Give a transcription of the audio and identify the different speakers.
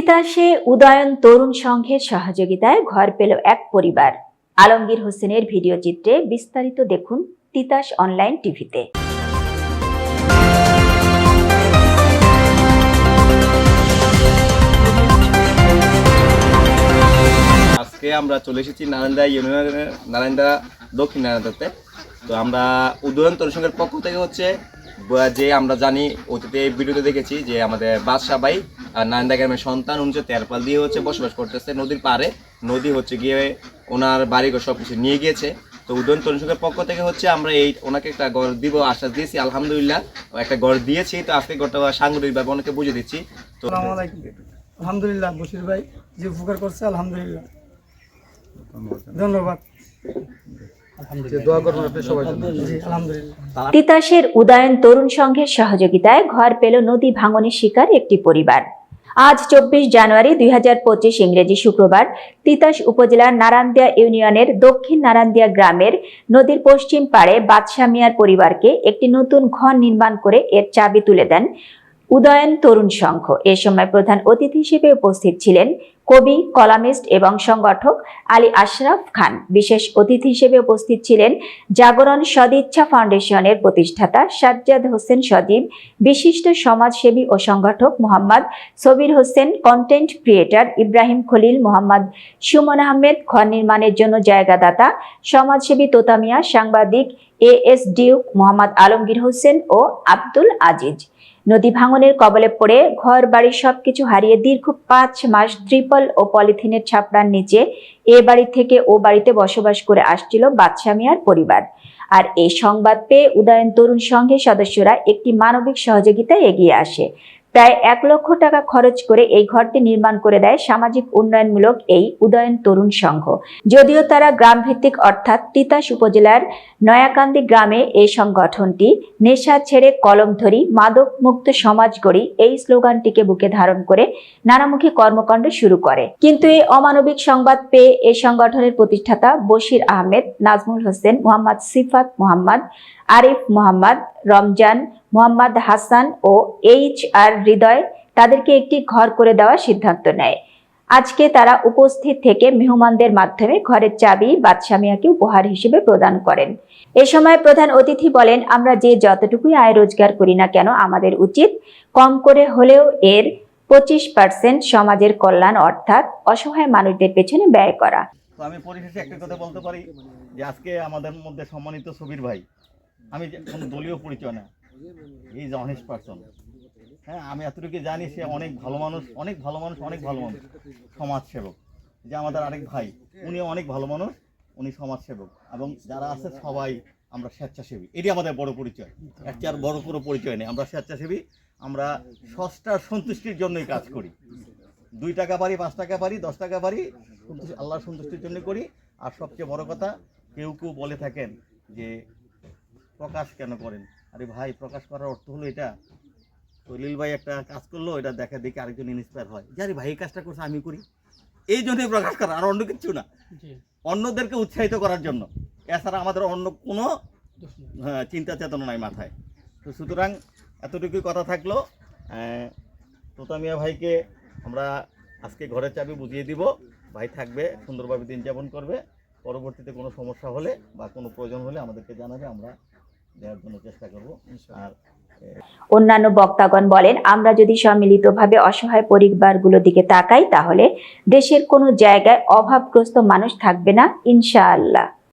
Speaker 1: তিতাসে উদয়ন তরুণ সংঘের সহযোগিতায় ঘর পেল এক পরিবার। আলমগীর হোসেনের ভিডিও চিত্রে বিস্তারিত দেখুন তিতাস অনলাইন টিভিতে।
Speaker 2: আজকে আমরা চলে এসেছি নারায়ণদা ইউনিয়নের, নারায়ণদা দক্ষিণ নারায়ণদাতে। তো আমরা উদয়ন তরুণ সংঘের পক্ষ থেকে হচ্ছে যে আমরা জানি, অতীতে ভিডিওতে দেখেছি যে আমাদের বাদশাহ ভাই নারায়ণদা গ্রামের সন্তান, উনি হচ্ছে তেরপাল দিয়ে হচ্ছে বসবাস করতেছে নদীর পাড়ে। নদী হচ্ছে গিয়ে ওনার বাড়ি সব কিছু নিয়ে গিয়েছে। তো উদয়ন তরুণসংঘের পক্ষ থেকে হচ্ছে আমরা এই, ওনাকে একটা গড় দিব, আশ্বাস দিয়েছি, আলহামদুলিল্লাহ। একটা গড় দিয়েছি, তো আজকে ঘরটা সাংগঠনিকভাবে অনেকে বুঝে দিচ্ছি। তো
Speaker 3: আলহামদুলিল্লাহ, বশির ভাই যে উপকার করছে, আলহামদুলিল্লাহ। ধন্যবাদ।
Speaker 1: তিতাসের উদয়ন তরুণ সংঘের সহযোগিতায় ঘর পেল নদী ভাঙনের শিকার একটি পরিবার। আজ চব্বিশ জানুয়ারি দুই ইংরেজি শুক্রবার তিতাস উপজেলার নারান্দিয়া ইউনিয়নের দক্ষিণ নারান্দিয়া গ্রামের নদীর পশ্চিম পাড়ে বাদশাহ মিয়ার পরিবারকে একটি নতুন ঘর নির্মাণ করে এর চাবি তুলে দেন উদয়ন তরুণ সংঘ। এ সময় প্রধান অতিথি হিসেবে উপস্থিত ছিলেন কবি, কলামিস্ট এবং সংগঠক আলী আশরাফ খান। বিশেষ অতিথি হিসেবে উপস্থিত ছিলেন জাগরণ সদিচ্ছা ফাউন্ডেশনের প্রতিষ্ঠাতা সাজ্জাদ হোসেন সজীব, বিশিষ্ট সমাজসেবী ও সংগঠক মোহাম্মদ সবির হোসেন কন্টেন্ট ক্রিয়েটর ইব্রাহিম খলিল, মোহাম্মদ সুমন আহমেদ, ঘর নির্মাণের জন্য জায়গাদাতা, সমাজসেবী তোতামিয়া সাংবাদিক A S Duke, Mohammad Alamgir Hossain ও আব্দুল আজিজ। নদী ভাঙনের কবলে পড়ে ঘর বাড়ি সবকিছু হারিয়ে দীর্ঘ পাঁচ মাস ত্রিপল ও পলিথিনের ছাপড়ার নিচে এ বাড়ি থেকে ও বাড়িতে বসবাস করে আসছিল বাদশা মিয়ার পরিবার। আর এই সংবাদ পেয়ে উদয়ন তরুণ সংঘের সদস্যরা একটি মানবিক সহযোগিতায় এগিয়ে আসে। প্রায় এক লক্ষ টাকা খরচ করে এই ঘরটি নির্মাণ করে দেয় সামাজিক উন্নয়নমূলক এই উদয়ন তরুণ সংঘ। যদিও তারা গ্রাম ভিত্তিক অর্থাৎ তিতাস উপজেলার নয়াকান্দি গ্রামে এই সংগঠনটি নেশা ছেড়ে কলম ধরি, মাদক মুক্ত সমাজ গড়ি এই স্লোগানটিকে বুকে ধারণ করে নানামুখী কর্মকাণ্ড শুরু করে। কিন্তু এই অমানবিক সংবাদ পেয়ে এই সংগঠনের প্রতিষ্ঠাতা বশির আহমেদ, নাজমুল হোসেন, মোহাম্মদ সিফাত মোহাম্মদ, আরিফ মোহাম্মদ, রমজান মোহাম্মদ হাসান ও এইচ আর হৃদয় তাদেরকে একটি ঘর করে দেওয়ার সিদ্ধান্ত নেয়। আজকে তারা উপস্থিত থেকে মেহমানদের মাধ্যমে ঘরের চাবি বাদশা মিয়াকে উপহার হিসেবে প্রদান করেন। এ সময় প্রধান অতিথি বলেন, আমরা যে যতটুকুই আয় রোজগার করি না কেন, আমাদের উচিত কম করে হলেও এর পঁচিশ পার্সেন্ট সমাজের কল্যাণ, অর্থাৎ অসহায় মানুষদের পেছনে ব্যয় করা।
Speaker 4: আমি পরিশেষে একটা কথা বলতে পারি যে, আজকে আমাদের মধ্যে সম্মানিত সুবীর ভাই। আমি দলীয় পরিচয় না। ইজ অনেস্ট পারসন হ্যাঁ আমি এতটুকু জানি সে অনেক ভালো মানুষ, অনেক ভালো মানুষ, অনেক ভালো মানুষ, সমাজসেবক। যে আমাদের আরেক ভাই উনি অনেক ভালো মানুষ, উনি সমাজসেবক। এবং যারা আছে সবাই আমরা স্বেচ্ছাসেবী। এটি আমাদের বড় পরিচয়। চেয়ে আর বড় কোনো পরিচয় নেই। আমরা স্বেচ্ছাসেবী, আমরা সষ্টার সন্তুষ্টির জন্যই কাজ করি। দুই টাকা পারি, পাঁচ টাকা পারি, দশ টাকা পারি আল্লাহর সন্তুষ্টির জন্য করি। আর সবচেয়ে বড় কথা, কেউ কেউ বলে থাকেন যে প্রকাশ কেন করেন? আরে ভাই প্রকাশ করার অর্থ হলো এটা। তলিল ভাই একটা কাজ করল এটা দেখা দেখে আরেকজন ইন্সপায়ার হয়। যে আরে ভাই এই কাজটা করছে আমি করি। এই জন্যই প্রকাশ করা আর অন্য কিছু না। অন্যদেরকে উৎসাহিত করার জন্য। এছাড়া আমাদের অন্য কোনো হ্যাঁ, চিন্তা চেতনা নাই মাথায়। তো সুতরাং এতটুকুই কথা থাকল। তোতামিয়া ভাইকে আমরা আজকে ঘরের চাবি বুঝিয়ে দিব। ভাই থাকবে সুন্দরভাবে দিন যাপন করবে। পরবর্তীতে কোনো সমস্যা হলে বা কোনো প্রয়োজন হলে আমাদেরকে জানাবে। আমরা দেওয়ার জন্য চেষ্টা করব আর
Speaker 1: অন্যান্য বক্তাগণ বলেন আমরা যদি সম্মিলিতভাবে অসহায় পরিবারগুলোর দিকে তাকাই তাহলে দেশের কোনো জায়গায় অভাবগ্রস্ত মানুষ থাকবে না ইনশাআল্লাহ।